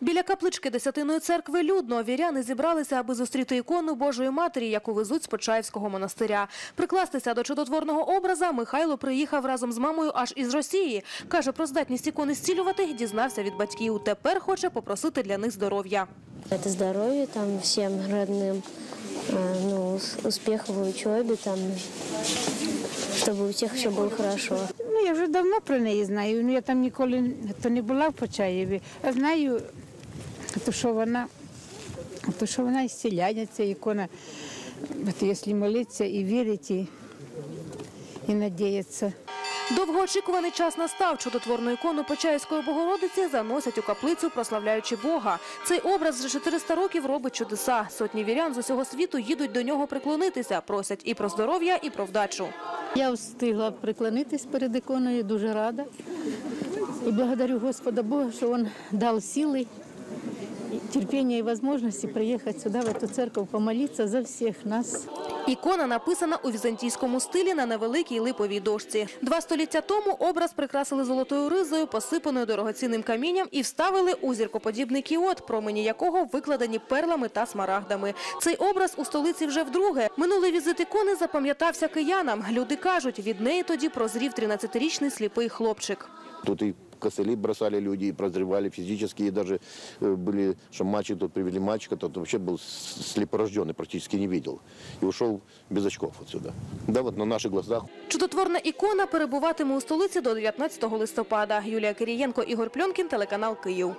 Біля каплички Десятиної церкви людно віряни зібралися, аби зустріти ікону Божої Матері, яку везуть з Почаївського монастиря. Прикластися до чудотворного образа Михайло приїхав разом з мамою аж із Росії. Каже, про здатність ікони зцілювати дізнався від батьків. Тепер хоче попросити для них здоров'я. Это здоровье там всем родным, а, ну, ус- успех в учебе, там, чтобы у всех все было хорошо. Ну, я вже давно про неї знаю. Ну, я там ніколи то не була в Почаєві. А знаю, то, що вона, то, що вона ісцеляє, ця ікона. От якщо молитися і вірити, і, і надіятися. Довгоочікуваний час настав. Чудотворну ікону Почаївської Богородиці заносять у каплицю, прославляючи Бога. Цей образ вже 400 років робить чудеса. Сотні вірян з усього світу їдуть до нього приклонитися, просять і про здоров'я, і про вдачу. Я встигла приклонитись перед іконою, дуже рада. І благодарю Господа Бога, що Він дав сили, терпіння і можливості приїхати сюди, в эту церковь, помолитися за всіх нас. Ікона написана у візантійському стилі на невеликій липовій дошці. Два століття тому образ прикрасили золотою ризою, посипаною дорогоцінним камінням, і вставили у зіркоподібний кіот, промені якого викладені перлами та смарагдами. Цей образ у столиці вже вдруге. Минулий візит ікони запам'ятався киянам. Люди кажуть, від неї тоді прозрів 13-річний сліпий хлопчик. Тут и косыли бросали люди, и прозревали физически, и даже э, были, что мальчик, тут привели мальчика, тот вообще был с- слепорожденный, практически не видел. И ушел без очков отсюда. Да, вот на наших глазах Чудотворна ікона перебуватиме у столиці до 19 листопада. Юлія Кирієнко, Ігор Пльонкін, телеканал Київ.